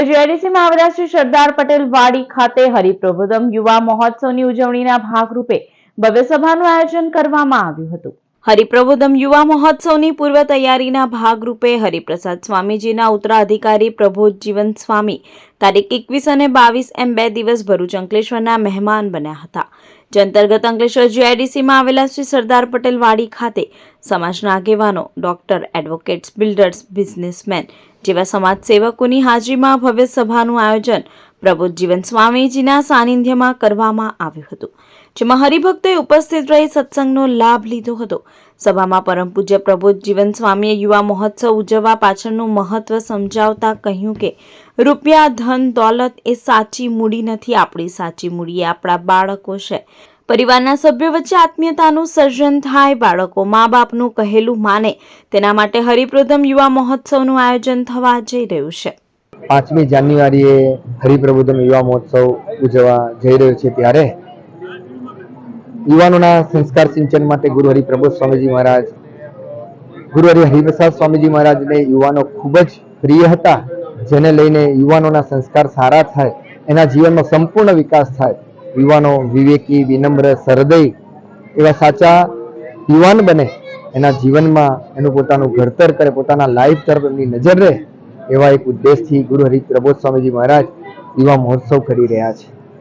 જીઆઈડીસીમાં આવેલા સરદાર પટેલ વાડી ખાતે હરિપ્રબોધમ યુવા મહોત્સવની ઉજવણીના ભાગરૂપે ભવ્ય સભાનું આયોજન કરવામાં આવ્યું હતું. હરિપ્રબોધમ યુવા મહોત્સવની પૂર્વ તૈયારીના ભાગરૂપે હરિપ્રસાદ સ્વામીજીના ઉત્તરાધિકારી પ્રબોધ જીવન સ્વામી તારીખ એકવીસ અને બાવીસ એમ બે દિવસ ભરૂચ અંકલેશ્વરના મહેમાન બન્યા હતા. જે અંતર્ગત અંકલેશ્વર જીઆઈડીસીમાં આવેલા શ્રી સરદાર પટેલ વાડી ખાતે સમાજના આગેવાનો, ડોક્ટર, એડવોકેટ્સ, બિલ્ડર્સ, બિઝનેસમેન જેવા સમાજ સેવકોની હાજરીમાં ભવ્ય સભાનું આયોજન પ્રબોધ જીવન સ્વામીજીના સાનિધ્યમાં કરવામાં આવ્યું હતું, જેમાં હરિભક્તોએ ઉપસ્થિત રહી સત્સંગનો લાભ લીધો હતો. સભામાં પરમ પૂજ્ય પ્રબોધ જીવન સ્વામીએ યુવા મહોત્સવ ઉજવવા પાછળનું મહત્વ સમજાવતા કહ્યું કે, રૂપિયા, ધન, દોલત એ સાચી મૂડી નથી, આપણી સાચી મૂડી એ આપણા બાળકો છે. પરિવારના સભ્યો વચ્ચે આત્મીયતાનું સર્જન થાય, બાળકો મા બાપનું કહેલું માને, તેના માટે હરિપ્રથમ યુવા મહોત્સવનું આયોજન થવા જઈ રહ્યું છે. પાંચમી જાન્યુઆરીએ હરિપ્રબોધન યુવા મહોત્સવ ઉજવવા જઈ રહ્યો છે ત્યારે યુવાનોના સંસ્કાર સિંચન માટે ગુરુ હરિપ્રબોધ સ્વામીજી મહારાજ, ગુરુ હરિ સ્વામીજી મહારાજને યુવાનો ખૂબ જ પ્રિય હતા, જેને લઈને યુવાનોના સંસ્કાર સારા થાય, એના જીવનનો સંપૂર્ણ વિકાસ થાય. યુવાનો વિવેકી, વિનમ્ર સરદય એવા સાચા યુવાન બને, એના જીવનમાં એનું પોતાનું ઘડતર કરે, પોતાના લાઈફ તરફ એમની નજર રહે. એવા એક ઉદ્દેશથી ગુરુ હરિ પ્રબોધ સ્વામીજી મહારાજ યુવા મહોત્સવ કરી રહ્યા છે.